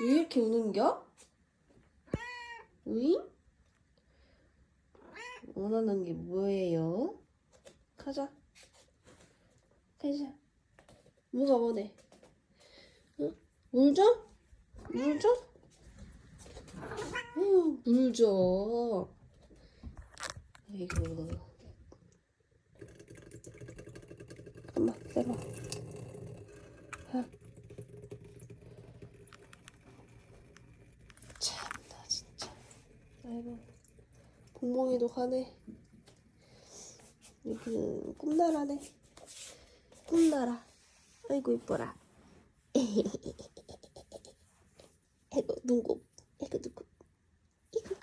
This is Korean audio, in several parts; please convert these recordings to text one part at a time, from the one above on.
왜 이렇게 우는겨? 으잉? 원하는 게 뭐예요? 가자. 가자. 뭐가 뭐네? 응? 물 줘? 물 줘? 응, 물 줘. 아이고. 엄마, 내봐. 참나 진짜. 아이고. 봉봉이도 가네. 여기는 꿈나라네. 꿈나라. 아이고 이뻐라. 아이고 눈곱. 아이고 눈곱. 이거.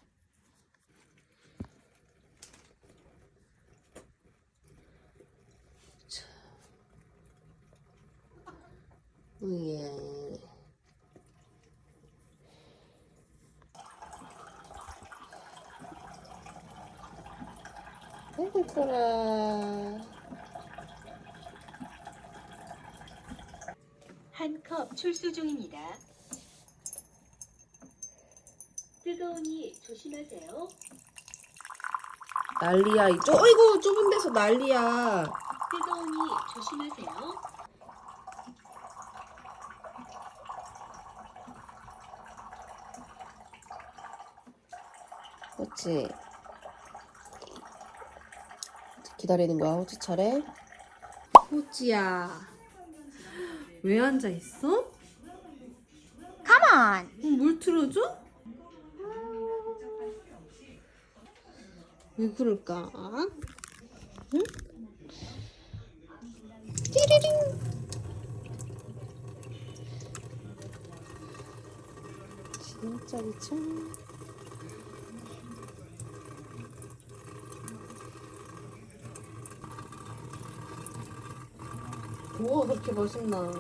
자. 예. 아이고 이뻐라. 한 컵 출수 중입니다. 뜨거우니 조심하세요. 난리야. 이 좁, 어이구 좁은 데서 난리야. 뜨거우니 조심하세요. 그렇지. 기다리는 거야, 호치 차례. 호치야. 왜 앉아 있어? Come on. 물 틀어줘? 왜 그럴까? 응? 띠리링. 진짜 미쳐. 뭐가 그렇게 맛있나?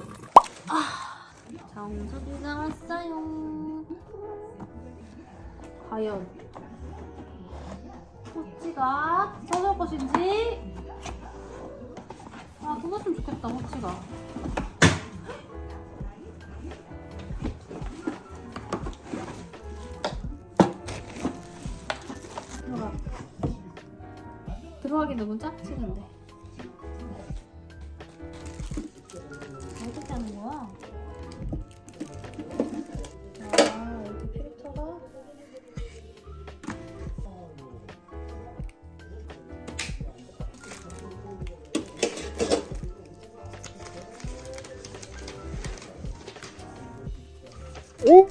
정석이가 왔어요. 과연 호치가 찾아올 것인지. 아, 그거좀 좋겠다, 호치가. 들어가. 들어가기 너무 짝지, 근데. 하는 거야? 오?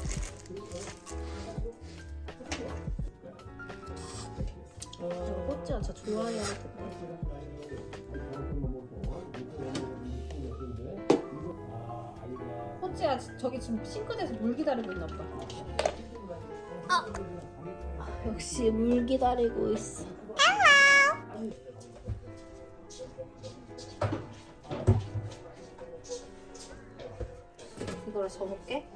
기다리고 있나 보다. 아, 역시 물 기다리고 있어 이거를 접을게.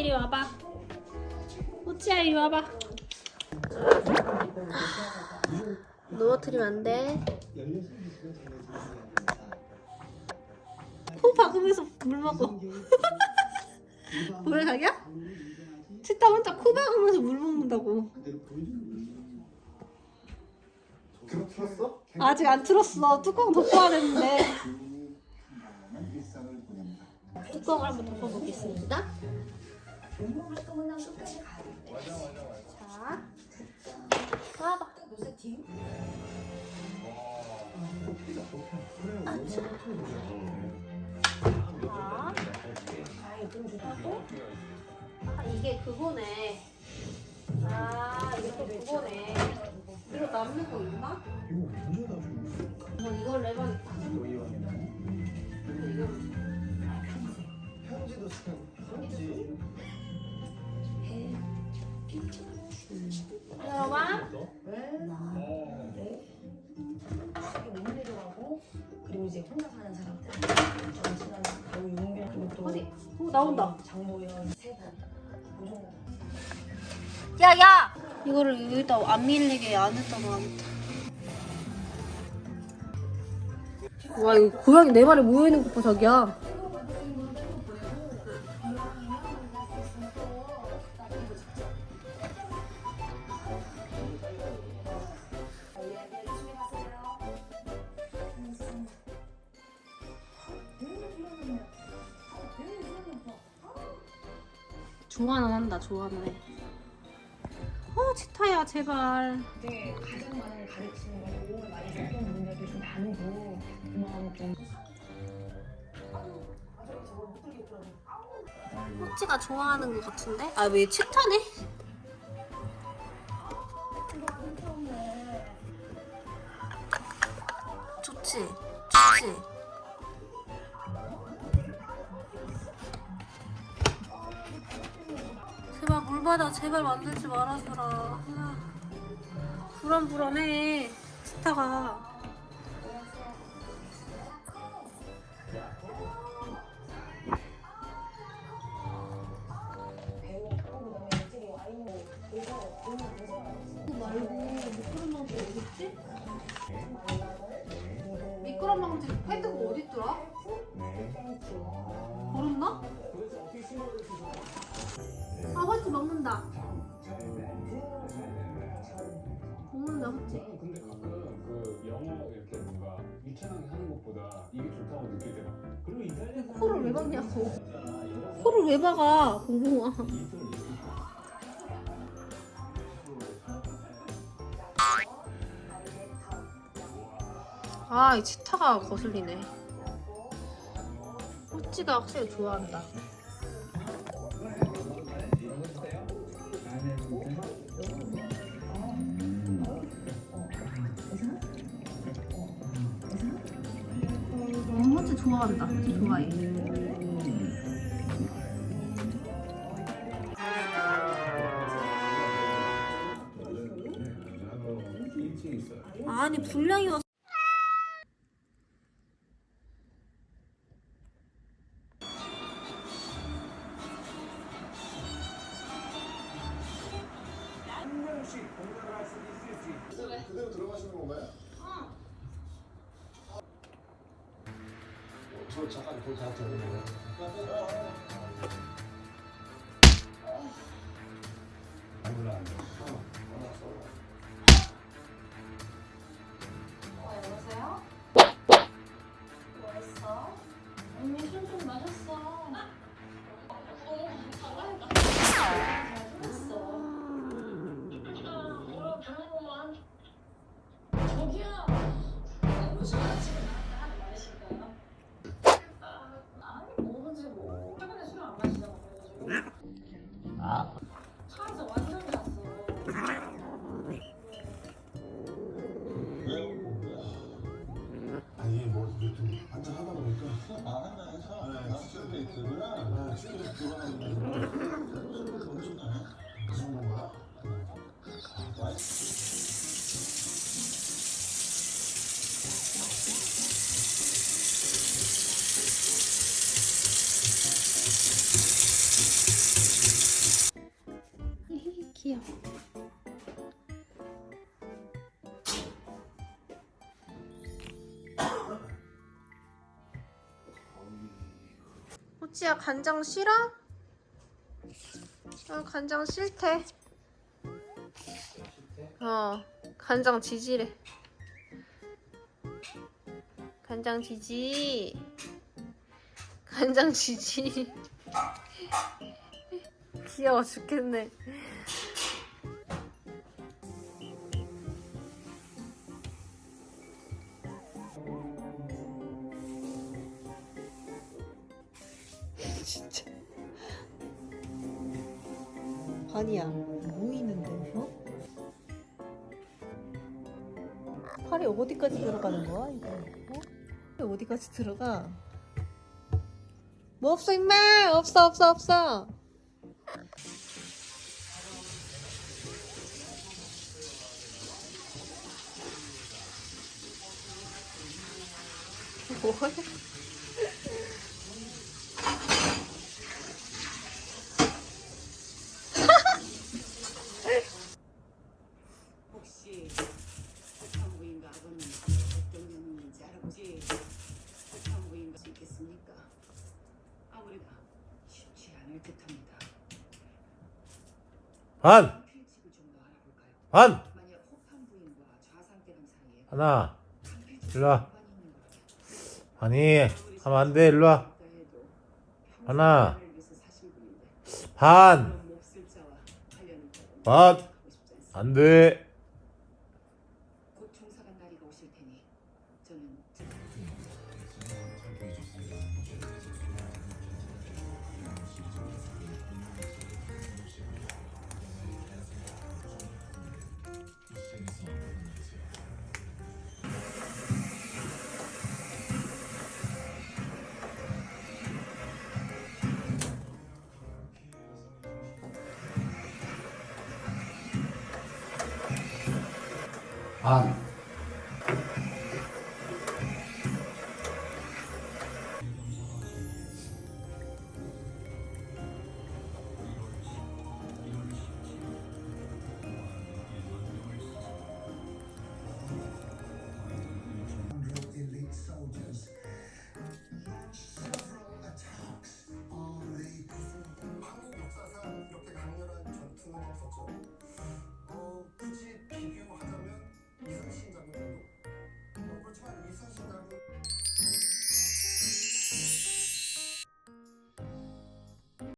이리 와봐. 호치야 이리 와봐. 넘어뜨리면 안 돼 코 박으면서 물 먹어. 뭐야 자기야? 치타 혼자 코 박으면서 물 먹는다고. 그럼 틀었어? 아직 안 틀었어. 뚜껑 덮어야 되는데. 보냅니다. 뚜껑을 한번 덮어보겠습니다. 자, 봐봐. 자, 하고. 아, 이게 그거네. 아, 이게 또 그거네. 이거 남는 거 있나? 이거 언제 나중에 뭐 이걸 내봐야겠다. 나온다. 야야! 이거를 여기다 안 밀리게 안에다 놔. 와 이거 고양이 네 마리 모여 있는 것 봐 자기야. 좋아는 한다 좋아는 해. 어 치타야 제발. 호찌가 좋아하는 것 같은데? 아 왜 치타네? 좋지? 좋지? 받아 제발 만들지 말아줘라. 아, 불안불안해. 치타가 먹는다. 먹는다 호찌. 근데 가끔 그 영어 이렇게 뭔가 유창하게 하는 것보다 이게 좋다고 느낄 때가 그리고 이탈리아 코를 왜 박냐고. 코를 왜 박아 공공아. 아, 이 치타가 거슬리네. 호찌가 확실히 좋아한다. 좋아한다. 좋아해. 아니 분량이 왔그 저 잠깐 더잘 들어보세요. 아니 그 정도인가? 귀여워. 호치야 간장 싫어? 어 간장 싫대. 어 간장 지지래. 간장 지지. 간장 지지. 귀여워 죽겠네. 아니야. 뭐 있는데 어? 팔이 어디까지 들어가는 거야 이거? 어? 어디까지 들어가? 뭐 없어 임마! 없어 없어 없어! 뭐해 반! 반! 하나. 일로와. 아니 하면 안 돼. 일로와. 하나. 반! 반! 안 돼 반